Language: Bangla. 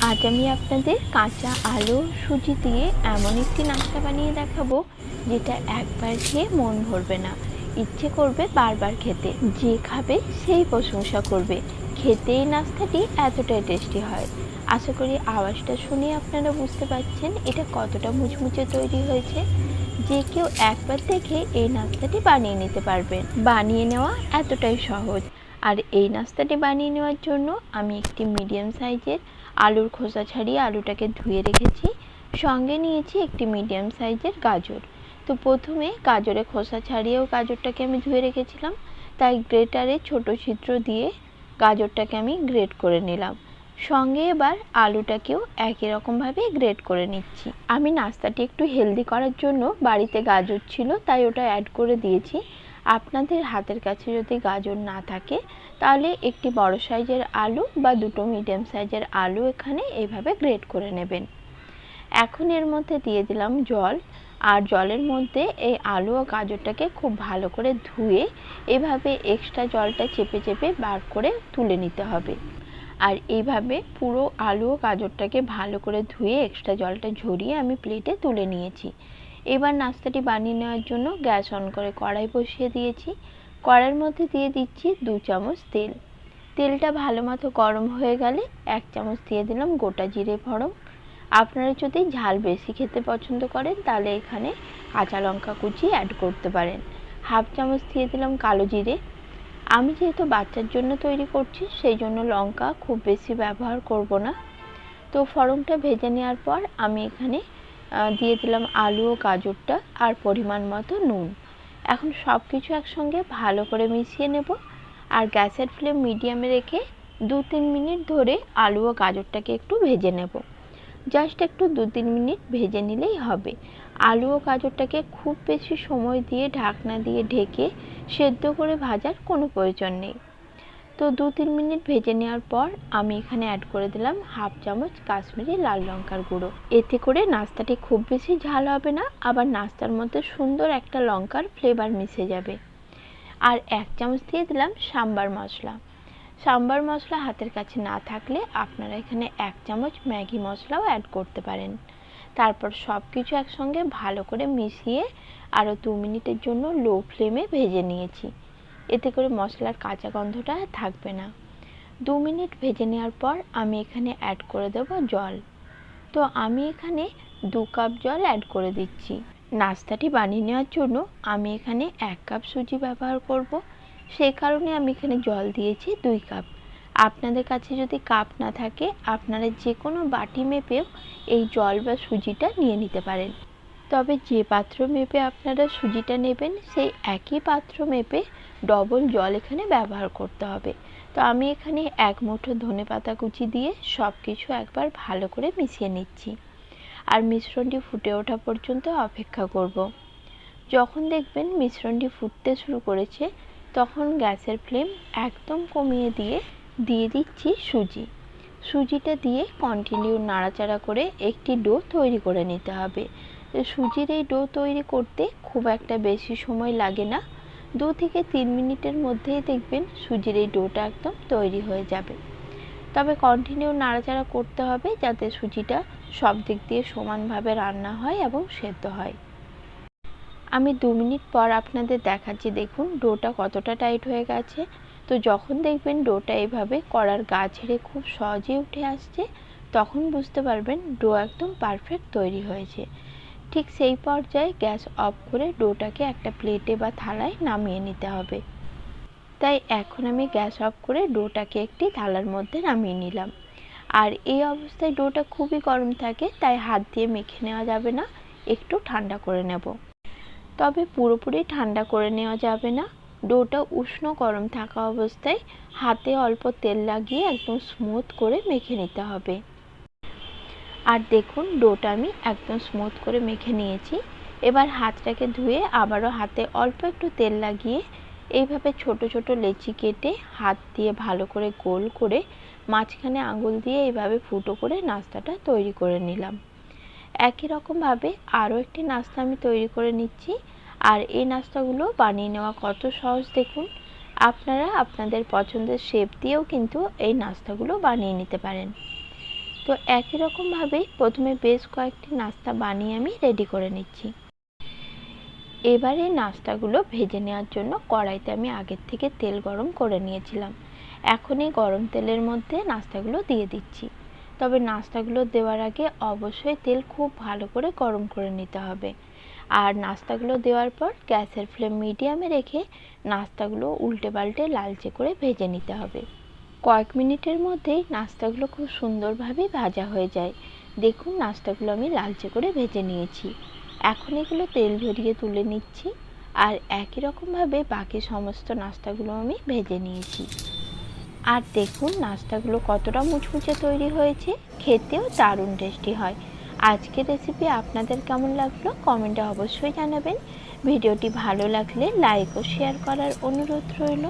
আজ আমি আপনাদের কাঁচা আলু সুজি দিয়ে এমন একটি নাস্তা বানিয়ে দেখাবো, যেটা একবার খেয়ে মন ভরবে না। ইচ্ছে করবে বারবার খেতে। যে খাবে সেই প্রশংসা করবে। খেতে এই নাস্তাটি এতটাই টেস্টি হয়। আশা করি আওয়াজটা শুনে আপনারা বুঝতে পারছেন এটা কতটা মুচমুচে তৈরি হয়েছে। যে কেউ একবার দেখে এই নাস্তাটি বানিয়ে নিতে পারবেন বানিয়ে নেওয়া এতটাই সহজ। আর এই নাস্তাটি বানিয়ে নেওয়ার জন্য আমি একটি মিডিয়াম সাইজের আলুর খোসা ছাড়িয়ে আলুটাকে ধুয়ে রেখেছি। সঙ্গে নিয়েছি একটি মিডিয়াম সাইজের গাজর। তো প্রথমে গাজরে খোসা ছাড়িয়েও গাজরটাকে আমি ধুয়ে রেখেছিলাম। তাই গ্রেটারে ছোট ছিদ্র দিয়ে গাজরটাকে আমি গ্রেট করে নিলাম। সঙ্গে এবার আলুটাকেও একই রকমভাবে গ্রেট করে নিচ্ছি। আমি নাস্তাটি একটু হেলদি করার জন্য বাড়িতে গাজর ছিল, তাই ওটা অ্যাড করে দিয়েছি। আপনাদের হাতের কাছে যদি গাজর না থাকে, তাহলে একটি বড় সাইজের আলু বা দুটো মিডিয়াম সাইজের আলু এখানে এইভাবে গ্রেট করে নেবেন। এখন এর মধ্যে দিয়ে দিলাম জল, আর জলের মধ্যে এই আলু ও গাজরটাকে খুব ভালো করে ধুয়ে এভাবে এক্সট্রা জলটা চেপে চেপে বার করে তুলে নিতে হবে। আর এইভাবে পুরো আলু ও গাজরটাকে ভালো করে ধুয়ে এক্সট্রা জলটা ঝরিয়ে আমি প্লেটে তুলে নিয়েছি। এবার নাস্তাটি বানিয়ে নেওয়ার জন্য গ্যাস অন করে কড়াই বসিয়ে দিয়েছি। কড়াইয়ের মধ্যে দিয়ে দিচ্ছি দু চামচ তেল। তেলটা ভালো মতো গরম হয়ে গেলে এক চামচ দিয়ে দিলাম গোটা জিরে ফড়ং আপনারা যদি ঝাল বেশি খেতে পছন্দ করেন, তাহলে এখানে কাঁচা লঙ্কা কুচি অ্যাড করতে পারেন। হাফ চামচ দিয়ে দিলাম কালো জিরে। আমি যেহেতু বাচ্চার জন্য তৈরি করছি, সেই জন্য লঙ্কা খুব বেশি ব্যবহার করব না। তো ফড়ংটা ভেজে নেওয়ার পর আমি এখানে দিয়ে দিলাম আলু ও গাজরটা আর পরিমাণ মতো নুন। এখন সব কিছু একসঙ্গে ভালো করে মিশিয়ে নেব আর গ্যাসের ফ্লেম মিডিয়ামে রেখে দু তিন মিনিট ধরে আলু ও গাজরটাকে একটু ভেজে নেব। জাস্ট একটু দু তিন মিনিট ভেজে নিলেই হবে। আলু ও গাজরটাকে খুব বেশি সময় দিয়ে ঢাকনা দিয়ে ঢেকে সেদ্ধ করে ভাজার কোনো প্রয়োজন নেই। তো দু, তিন মিনিট ভেজে নেওয়ার পর আমি এখানে অ্যাড করে দিলাম হাফ চামচ কাশ্মীরি লাল লঙ্কার গুঁড়ো। এতে করে নাস্তাটি খুব বেশি ঝাল হবে না, আবার নাস্তার মধ্যে সুন্দর একটা লঙ্কার ফ্লেভার মিশে যাবে। আর এক চামচ দিয়ে দিলাম সাম্বার মশলা। সাম্বার মশলা হাতের কাছে না থাকলে আপনারা এখানে এক চামচ ম্যাগি মশলাও অ্যাড করতে পারেন। তারপর সব কিছু একসঙ্গে ভালো করে মিশিয়ে আরও দু মিনিটের জন্য লো ফ্লেমে ভেজে নিয়েছি। এতে করে মশলার কাঁচা গন্ধটা থাকবে না। দু মিনিট ভেজে নেওয়ার পর আমি এখানে অ্যাড করে দেব জল। তো আমি এখানে দু কাপ জল অ্যাড করে দিচ্ছি। নাস্তাটি বানিয়ে নেওয়ার জন্য আমি এখানে এক কাপ সুজি ব্যবহার করব। সেই কারণে আমি এখানে জল দিয়েছি দুই কাপ আপনাদের কাছে যদি কাপ না থাকে, আপনারা যে কোনো বাটি মেপেও এই জল বা সুজিটা নিয়ে নিতে পারেন। তবে যে পাত্র মেপে আপনারা সুজিটা নেবেন, সেই একই পাত্র মেপে ডবল জল এখানে ব্যবহার করতে হবে। তো আমি এখানে এক মুঠো ধনে পাতা কুচি দিয়ে সব কিছু একবার ভালো করে মিশিয়ে নিচ্ছি। আর মিশ্রণটি ফুটে ওঠা পর্যন্ত অপেক্ষা করব। যখন দেখবেন মিশ্রণটি ফুটতে শুরু করেছে, তখন গ্যাসের ফ্লেম একদম কমিয়ে দিয়ে দিয়ে দিচ্ছি সুজি। সুজিটা দিয়ে কন্টিনিউ নাড়াচাড়া করে একটি ডো তৈরি করে নিতে হবে। সুজির এই ডো তৈরি করতে খুব একটা বেশি সময় লাগে না। দু থেকে তিন মিনিটের মধ্যেই দেখবেন সুজির এই ডোটা একদম তৈরি হয়ে যাবে। তবে কন্টিনিউ নাড়াচাড়া করতে হবে যাতে সুজিটা সব দিক দিয়ে সমানভাবে রান্না হয় এবং সেদ্ধ হয়। আমি দু মিনিট পর আপনাদের দেখাচ্ছি, দেখুন ডোটা কতটা টাইট হয়ে গেছে। তো যখন দেখবেন ডোটা এভাবে কড়ার গা ছেড়ে খুব সহজেই উঠে আসছে, তখন বুঝতে পারবেন ডো একদম পারফেক্ট তৈরি হয়েছে। ঠিক সেই পর্যায়ে গ্যাস অফ করে ডোটাকে একটা প্লেটে বা থালায় নামিয়ে নিতে হবে। তাই এখন আমি গ্যাস অফ করে ডোটাকে একটি থালার মধ্যে নামিয়ে নিলাম। আর এই অবস্থায় ডোটা খুবই গরম থাকে, তাই হাত দিয়ে মেখে নেওয়া যাবে না, একটু ঠান্ডা করে নেব। তবে পুরোপুরি ঠান্ডা করে নেওয়া যাবে না। ডোটা উষ্ণ গরম থাকা অবস্থায় হাতে অল্প তেল লাগিয়ে একদম স্মুথ করে মেখে নিতে হবে। আর দেখুন, ডোটা আমি একদম স্মুথ করে মেখে নিয়েছি। এবার হাতটাকে ধুয়ে আবারও হাতে অল্প একটু তেল লাগিয়ে এইভাবে ছোট ছোট লেচি কেটে হাত দিয়ে ভালো করে গোল করে মাঝখানে আঙুল দিয়ে এইভাবে ফুটো করে নাস্তাটা তৈরি করে নিলাম। একই রকমভাবে আরও একটি নাস্তা আমি তৈরি করে নিচ্ছি। আর এই নাস্তাগুলো বানিয়ে নেওয়া কত সহজ দেখুন। আপনারা আপনাদের পছন্দের শেপ দিয়েও কিন্তু এই নাস্তাগুলো বানিয়ে নিতে পারেন। তো একই রকমভাবেই প্রথমে বেশ কয়েকটি নাস্তা বানিয়ে আমি রেডি করে নিচ্ছি। এবারে নাস্তাগুলো ভেজে নেওয়ার জন্য কড়াইতে আমি আগের থেকে তেল গরম করে নিয়েছিলাম। এখন এই গরম তেলের মধ্যে নাস্তাগুলো দিয়ে দিচ্ছি। তবে নাস্তাগুলো দেওয়ার আগে অবশ্যই তেল খুব ভালো করে গরম করে নিতে হবে। আর নাস্তাগুলো দেওয়ার পর গ্যাসের ফ্লেম মিডিয়ামে রেখে নাস্তাগুলো উল্টে পাল্টে লালচে করে ভেজে নিতে হবে। কয়েক মিনিটের মধ্যেই নাস্তাগুলো খুব সুন্দরভাবে ভাজা হয়ে যায়। দেখুন নাস্তাগুলো আমি লালচে করে ভেজে নিয়েছি। এখন এগুলো তেল ঝরিয়ে তুলে নিচ্ছি আর একই রকমভাবে বাকি সমস্ত নাস্তাগুলো আমি ভেজে নিয়েছি। আর দেখুন নাস্তাগুলো কতটা মুচমুচে তৈরি হয়েছে, খেতেও দারুণ টেস্টি হয়। আজকের রেসিপি আপনাদের কেমন লাগল কমেন্টে অবশ্যই জানাবেন। ভিডিওটি ভালো লাগলে লাইক ও শেয়ার করার অনুরোধ রইল।